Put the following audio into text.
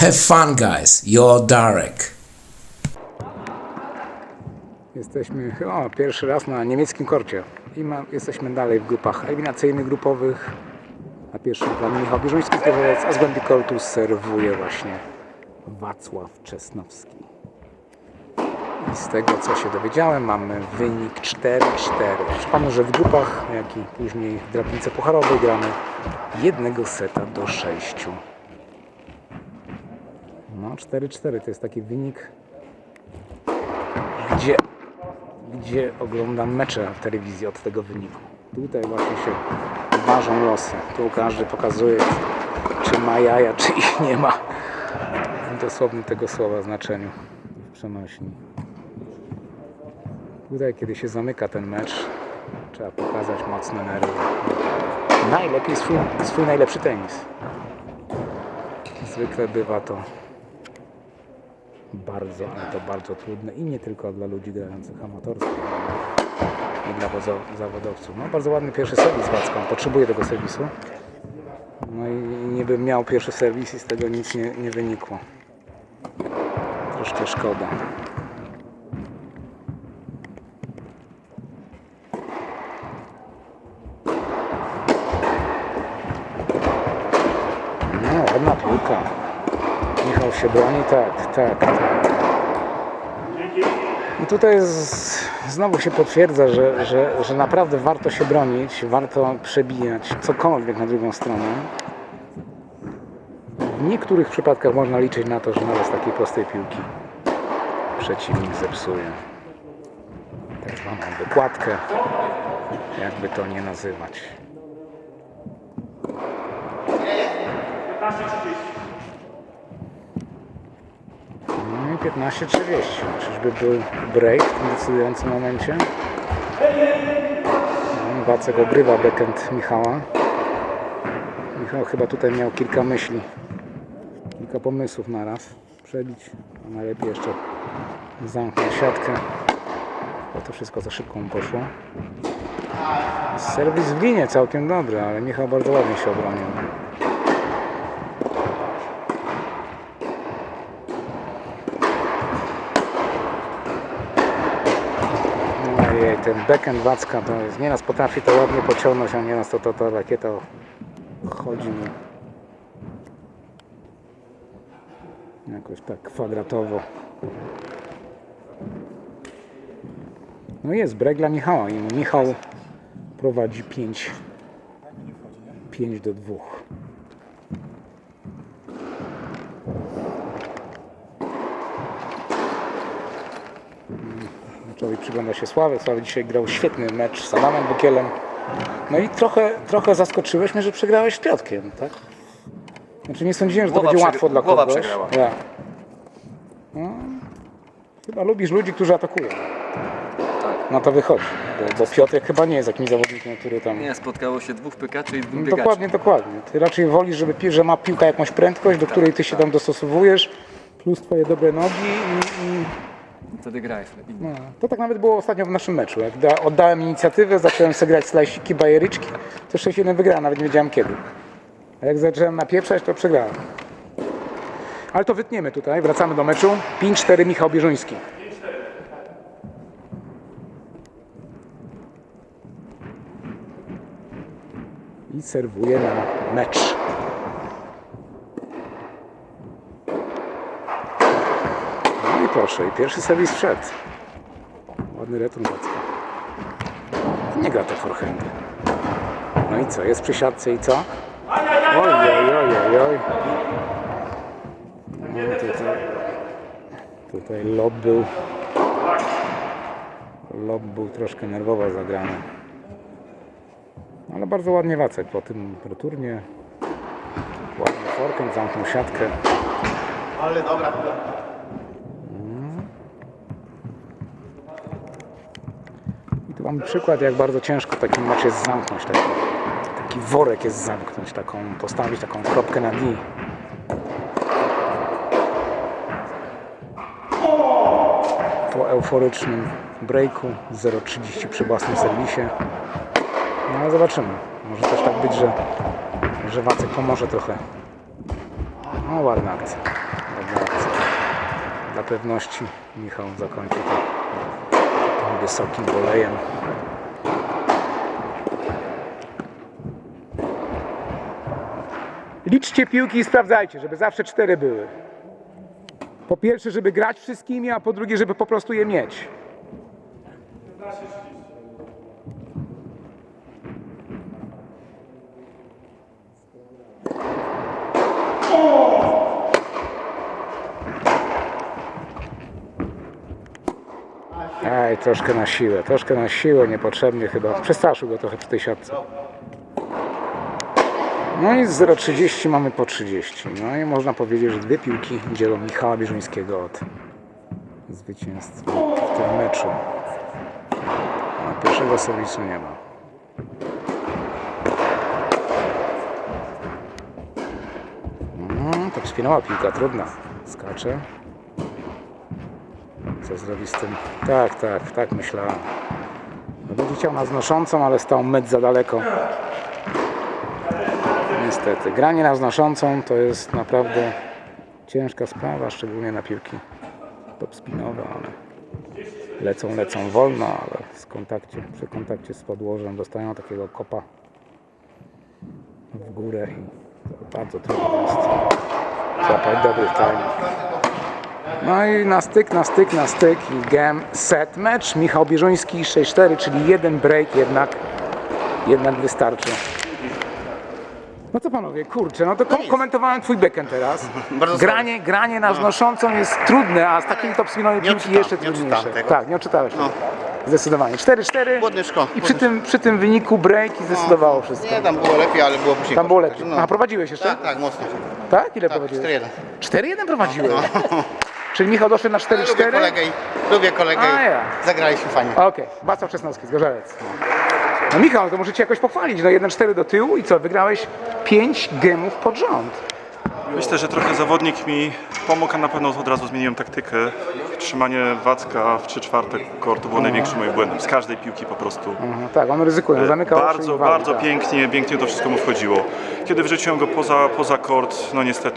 Have fun, guys. You're Darek. Jesteśmy o, pierwszy raz na niemieckim korcie i ma, jesteśmy dalej w grupach eliminacyjnych, grupowych. Na pierwszym planie Michał Bieżuński, a z głębi kortu serwuje właśnie Wacław Czesnowski. I z tego co się dowiedziałem mamy wynik 4-4. Przypomnę, że w grupach, jak i później w drabnicy pucharowej gramy jednego seta do 6. No 4-4 to jest taki wynik gdzie, gdzie oglądam mecze w telewizji od tego wyniku. Tutaj właśnie się ważą losy. Tu każdy pokazuje, czy ma jaja, czy ich nie ma. W dosłownym tego słowa znaczeniu w przenośni. Tutaj, kiedy się zamyka ten mecz, trzeba pokazać mocne nerwy. Najlepiej swój, swój najlepszy tenis. Zwykle bywa to bardzo, ale to bardzo trudne i nie tylko dla ludzi grających amatorsko, i dla zawodowców. No bardzo ładny pierwszy serwis Wacka, on potrzebuje tego serwisu. No i nie bym miał pierwszy serwis i z tego nic nie, nie wynikło. Troszkę szkoda. No, ładna piłka. Michał się broni, tak, tak, tak. I tutaj z, znowu się potwierdza, że, że, że naprawdę warto się bronić, warto przebijać cokolwiek na drugą stronę. W niektórych przypadkach można liczyć na to, że nawet z takiej prostej piłki przeciwnik zepsuje tak zwaną wykładkę, jakby to nie nazywać. 15.30. Czyżby był break w tym decydującym momencie? No, Wacek ogrywa backhand Michała. Michał chyba tutaj miał kilka myśli, kilka pomysłów na raz. Przebić, a najlepiej jeszcze zamknąć siatkę. Bo to wszystko za szybko mu poszło. Serwis w linie całkiem dobry, ale Michał bardzo ładnie się obronił. Ten backhand Wacka to jest, nieraz potrafi to ładnie pociągnąć, a nieraz to, to, to rakieta chodzi mu jakoś tak kwadratowo. No jest break dla Michała i Michał prowadzi 5 5 do 2. Meczowi przygląda się Sławek. Sławek dzisiaj grał świetny mecz z Adamem Bukielem. No i trochę, trochę zaskoczyłeś mnie, że przegrałeś z Piotkiem, tak? Znaczy nie sądziłem, że to Głowa będzie łatwo dla głowa kogoś. przegrała. Ja. No, chyba lubisz ludzi, którzy atakują. Tak. Na to wychodzi. Bo, bo Piotrek chyba nie jest jakimś zawodnikiem, który tam... Nie, spotkało się dwóch pykaczy i dwóch No, biegaczy. dokładnie, dokładnie. Ty raczej wolisz, żeby pi- że ma piłka jakąś prędkość, do której ty się tam dostosowujesz, plus twoje dobre nogi i, i Wtedy grałeś lepiej. no. To tak nawet było ostatnio w naszym meczu. Jak da, oddałem inicjatywę, zacząłem sobie grać slajsiki, bajeryczki, to 6-1 wygrałem, nawet nie wiedziałem kiedy. A jak zacząłem napieprzać, to przegrałem. Ale to wytniemy tutaj, wracamy do meczu. 5-4 Michał Bieżuński. I serwuje na mecz. No i proszę, i pierwszy serwis wszedł. Ładny return Wacka. Nie gra te forehandy. No i co, jest przy siatce i co? Oj, oj, oj, oj, oj. No tutaj, tutaj lob był, lob był troszkę nerwowo zagrany. Ale bardzo ładnie Wacek po tym returnie. Ładny forehand, zamknął siatkę. I tu mamy przykład, jak bardzo ciężko taki mecz jest zamknąć. Taki, taki worek jest zamknąć, taką, postawić taką kropkę na dni. Po euforycznym breaku 0,30 przy własnym serwisie. No ale zobaczymy. Może też tak być, że, że Wacek pomoże trochę No ładna akcja. Ładna akcja. Dla pewności Michał zakończy to wysokim wolejem. Liczcie piłki i sprawdzajcie, żeby zawsze cztery były. Po pierwsze, żeby grać wszystkimi, a po drugie, żeby po prostu je mieć. Troszkę na siłę, troszkę na siłę, niepotrzebnie chyba. Przestraszył go trochę przy tej siatce. No i z 0,30 mamy po 30. No i można powiedzieć, że dwie piłki dzielą Michała Bieżuńskiego od zwycięstwa w tym meczu. A pierwszego serwisu nie ma. Mm, to wspinała piłka, trudna. Skacze. Co zrobi z tym? Tak, tak, tak myślałem. No będzie chciał na znoszącą, ale stał metr za daleko. Niestety. Granie na znoszącą to jest naprawdę ciężka sprawa, szczególnie na piłki topspinowe, ale lecą, lecą wolno, ale z kontakcie, przy kontakcie z podłożem dostają takiego kopa w górę i bardzo trudno jest złapać dobry timing. No i na styk, na styk, na styk i game, set, match. Michał Bieżuński 6-4, czyli jeden break jednak, jednak wystarczy. No co panowie, kurczę, no to kom- komentowałem twój backhand teraz. Bardzo granie, granie na znoszącą jest trudne, a z takimi topspinowymi piłki odczytałem, jeszcze nie trudniejsze. Tak, nie odczytałeś tego. Zdecydowanie. 4-4 Ładny szkło, i przy tym, przy tym wyniku break i zdecydowało wszystko. Nie, tam było lepiej, ale było później. Tam było lepiej. także A prowadziłeś jeszcze? Tak, tak, mocno. Tak? Ile Tak, prowadziłeś? 4-1. 4-1 prowadziłeś? Czyli Michał doszedł na Ale lubię 4-4? kolegę i lubię kolegę A, ja. i zagraliśmy fajnie. Okej, Wacław Czesnowski, Zgorzelec. No Michał, to muszę Cię jakoś pochwalić. No 1-4 do tyłu i co, wygrałeś 5 gemów pod rząd. Myślę, że trochę zawodnik mi pomógł, a na pewno od razu zmieniłem taktykę. Trzymanie Wacka w 3 czwarte kortu było największym moim błędem. Z każdej piłki po prostu. Mhm, tak, on ryzykuje, zamyka oczy Bardzo, i wali, bardzo tak. pięknie, pięknie to wszystko mu wchodziło. Kiedy wrzuciłem go poza, poza kort, no niestety